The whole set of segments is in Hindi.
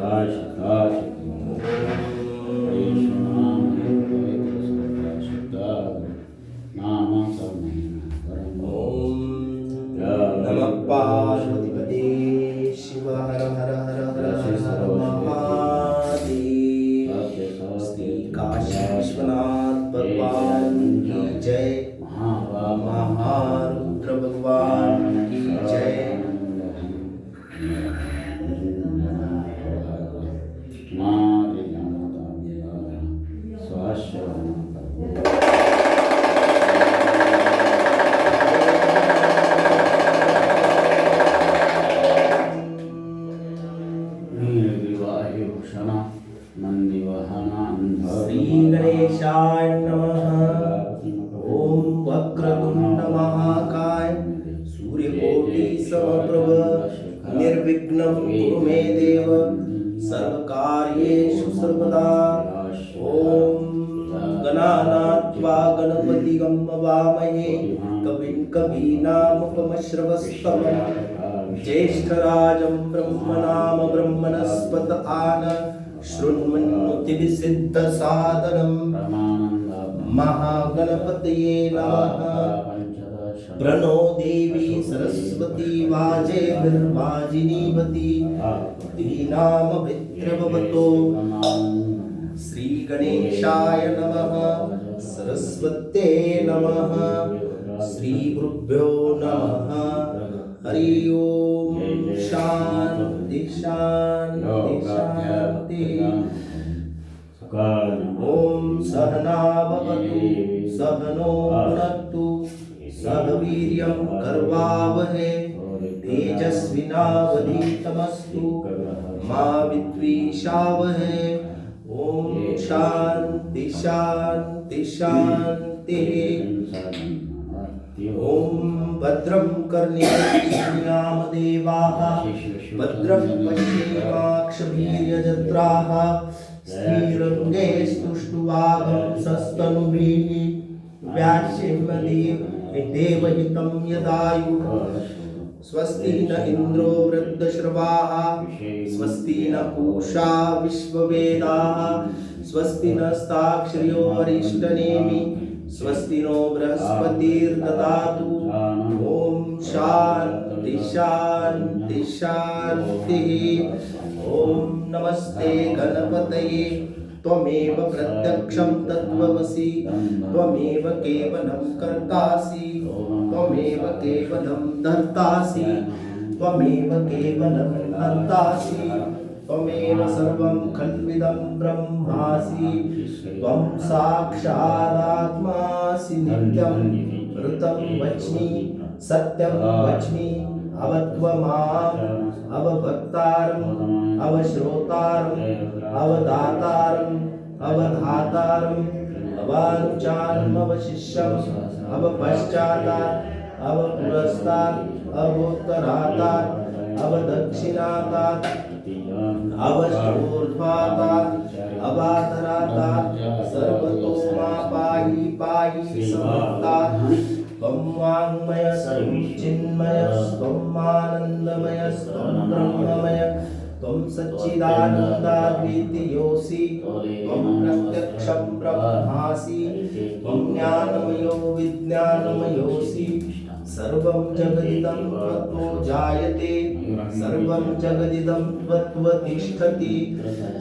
नमः निर्विघ्नं कुरु मे देव सर्वकार्येषु सर्वदा। ॐ गणानात्वा गणपतिगं वामहे कविं कवीनामुपमश्रवस्तमम् ज्येष्ठराजं ब्रह्मणाम ब्रह्मणस्पत आन शृण्वन्नुतिविसिद्धसादनम् महागणपतये नमः। प्रणो देवी सरस्वती वाजे निर्वाजिनीवती दीनामभिद्रवतो श्रीगणेशाय नमः। सरस्वत्ये नमः। श्रीगुरुभ्यो नमः। हरि ओम। शांति शांति शांति ॐ सहना भवतु। सहनो भुनक्तु। सह वीर्यं कर्वावहै तेजस्विनावधीतमस्तु मा विद्विषावहै। ॐ शान्ति शान्ति, शान्तिः। ॐ भद्रं कर्णेयामदेवाः भद्रं पश्येमाक्षवीर्यजत्राः स्थिरङ्गे स्तुष्टुवागं सस्तनुभिः व्यास्येमदेव देवहितं यदायुः स्वस्ति न इन्द्रो वृद्धश्रवाः, स्वस्ति न पूषा विश्ववेदाः, स्वस्ति नस्ताक्षर्यो अरिष्टनेमि स्वस्ति नो बृहस्पतिर्ददातु। ॐ शान्ति शान्ति शान्तिः। ॐ नमस्ते गणपतये। त्वमेव प्रत्यक्षं तत्त्वमसि त्वमेव केवलं कर्तासि, त्वमेव केवलं धर्तासि, त्वमेव केवलं हर्तासि, त्वमेव सर्वं खल्विदं ब्रह्मासि, त्वं साक्षादात्मासि नित्यं ऋतं वच्मि, सत्यं वच्मि अवत्वमाम् अवभक्तारम्, अवश्रोतारम् अवदातारम् अवधातारम् अवानुचारम् अवशिष्यम्, अवपश्चातात्, अवपुरस्तात्, अवोत्तरातात्, अवदक्षिणातात् अवशोर्ध्वातात् अवातरातात् सर्वतो मा पाहि समर्तात् त्वं वाङ्मयस्त्वं चिन्मयस्त्वम् आनन्दमयस्त्वं ब्रह्ममय। त्वं सच्चिदानन्दाद्वितीयोऽसि त्वं प्रत्यक्षं ब्रह्मासि त्वं ज्ञानमयो विज्ञानमयोऽसि सर्वं जगदिदं त्वत्तो जायते सर्वं जगदिदं त्वत्वतिष्ठति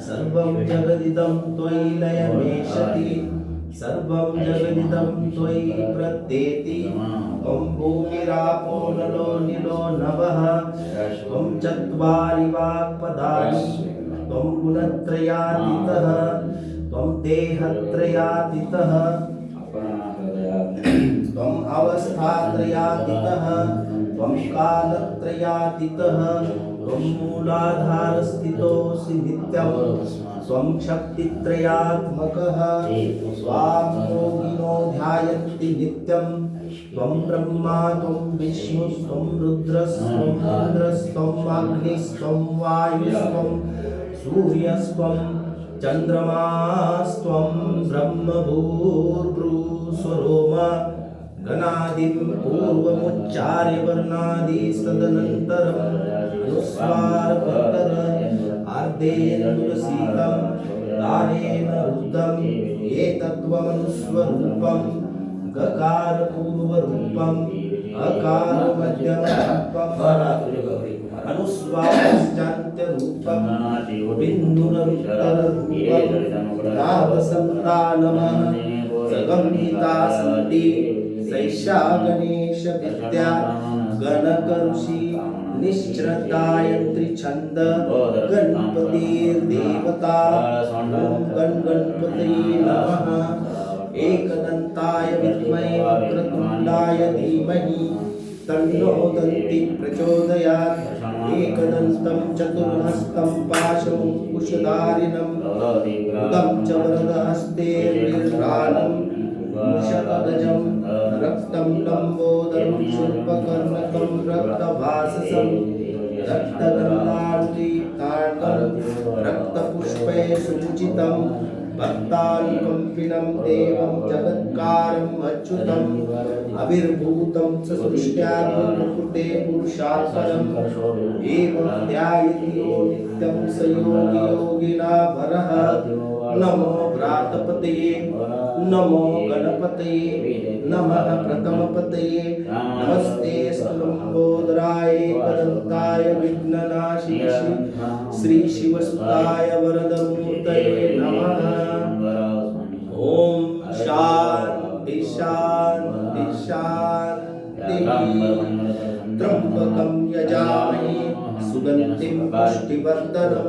सर्वं जगदिदं त्वयि लयमेषति। सर्वं जगदिदं त्वयि प्रत्येति। त्वं भूमिरापो नलो निलो नभः त्वं चत्वारि वाक्पदानि त्वं गुणत्रयातीतः। त्वं देहत्रयातीतः। त्वम् अवस्थात्रयातीतः। त्वं कालत्रयातीतः। त्वं मूलाधारस्थितोऽसि नित्यं शक्तित्रयात्मकः। स्वां ध्यायन्ति नित्यं। त्वं ब्रह्मा, त्वं विष्णुस्त्वं अग्निस्त्वं वायुस्त्वं सूर्यस्त्वं चन्द्रमास्त्वं ब्रह्मभूर्भृस्वरोम गणादिं पूर्वमुच्चार्य वर्णादिस्तदनन्तरम् अनुस्वारपत्तर भक्तेन्दुरसीतं दानेन रुद्धम् एतत्त्वमनुस्वरूपं गकारपूर्वरूपम् अनुस्वाश्चान्त्यरूपं बिन्दुरवितररूपं तावसन्तानमः सगम्यिता सन्ति सैषा गणेशविद्या गणकऋषि निश्चरतायन्त्री छन्द गणपतिर्देवता ॐ गण गणपतये नमः एकदन्ताय विद्महे वक्रतुण्डाय धीमहि तन्नो दन्ति प्रचोदयात्। एकदन्तं चतुर्हस्तं पाशमुकुशधारिणम् उदं च वरदहस्ते निर्घ्राणं मुषकगजं रक्तं लम्बोदरं शुल्पकर्णकं रक्तभाससं रक्तगन्धार्दीताण्डं रक्तपुष्पे सुचितं भक्तानुकम्पिनं देवं जगत्कारम् अच्युतम् अविर्भूतं स सृष्ट्यात्मकुटे पुरुषात्परम् एवं ध्यायति यो नित्यं स योगी योगिना भरः नमो भ्रातपतये नमो गणपतये, नमः प्रथमपतये, नमस्ते स्तुलम्बोदराय एकदन्ताय विघ्ननाशिनि श्रीशिवसुताय वरदमूर्तये नमः। ॐ शान्ति शान्ति, शान्तिः। त्र्यम्बकं यजामहे, सुगन्धिं पुष्टिवर्धनम्।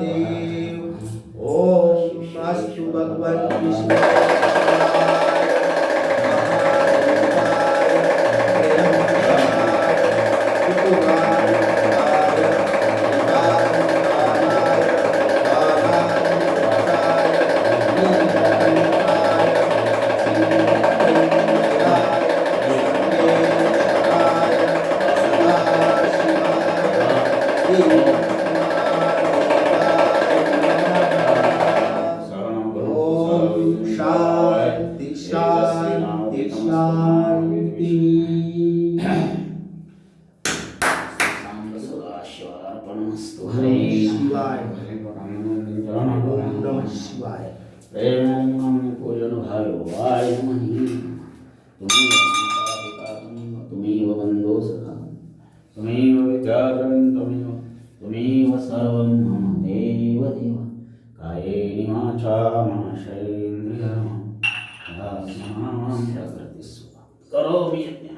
Deus. Om Mastu Bhagavad vai पूजन भायो वाय नमः तुमेव माता पिता तुमेव तुमेव बन्धो सखा तुमेव विद्याधरं तुमेव तुमेव सर्वं मम देव देव कायेन वाचा मनसेन्द्रियं Todo bien, ya